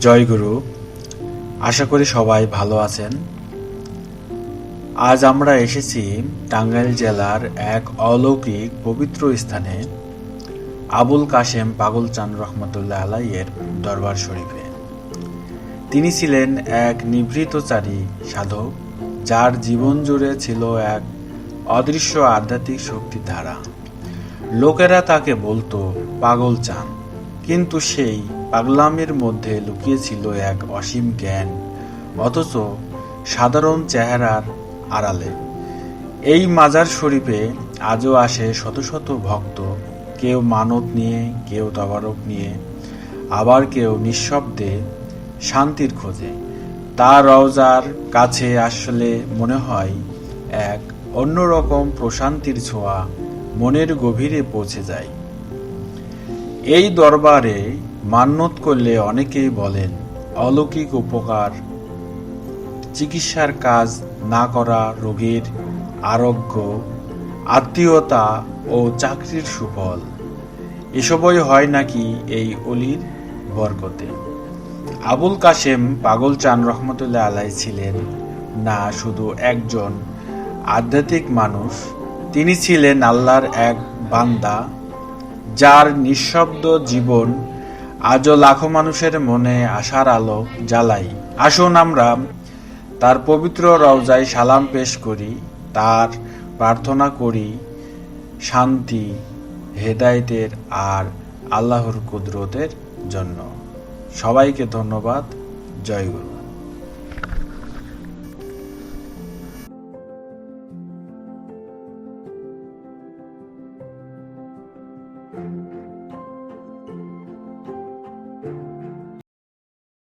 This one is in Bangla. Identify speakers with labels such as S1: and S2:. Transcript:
S1: জয় গুরু আশা করি সবাই ভালো আছেন। আজ আমরা এসেছি টাঙ্গাইল জেলার এক অলৌকিক পবিত্র স্থানে, আবুল কাশেম পাগল চান রহমতুল্লাহ আলাইয়ের দরবার শরীফে। তিনি ছিলেন এক নিভৃতচারী সাধক, যার জীবন জুড়ে ছিল এক অদৃশ্য আধ্যাত্মিক শক্তির ধারা। লোকেরা তাকে বলতো পাগল চান কিন্তু সেই পাগলামের মধ্যে লুকিয়েছিল এক অসীম জ্ঞান, অথচ সাধারণ চেহারার আড়ালে। এই মাজার শরীফে আজও আসে শত শত ভক্ত, কেউ মানত নিয়ে, কেউ তবারক নিয়ে, আবার কেউ নিঃশব্দে শান্তির খোঁজে। তার রওজার কাছে আসলে মনে হয় এক অন্যরকম প্রশান্তির ছোঁয়া মনের গভীরে পৌঁছে যায়। এই দরবারে মান্যত করলে অনেকেই বলেন, অলৌকিক উপকার, চিকিৎসার কাজ না করা রোগীর আরোগ্য, আত্মীয়তা ও চাকরির সুফল। এসবই হয় নাকি এই অলির বরকতে? আবুল কাশেম পাগল চান রহমতুল্লাহ আলাই ছিলেন না শুধু একজন আধ্যাত্মিক মানুষ, তিনি ছিলেন আল্লাহর এক বান্দা যার নিঃশব্দ জীবন আজও লাখো মানুষের মনে আশার আলো জ্বালাই। আসুন আমরা তার পবিত্র রওজায় সালাম পেশ করি, তার প্রার্থনা করি, শান্তি, হেদায়েতের আর আল্লাহর কুদরতের জন্য। সবাইকে ধন্যবাদ, জয় গুরু।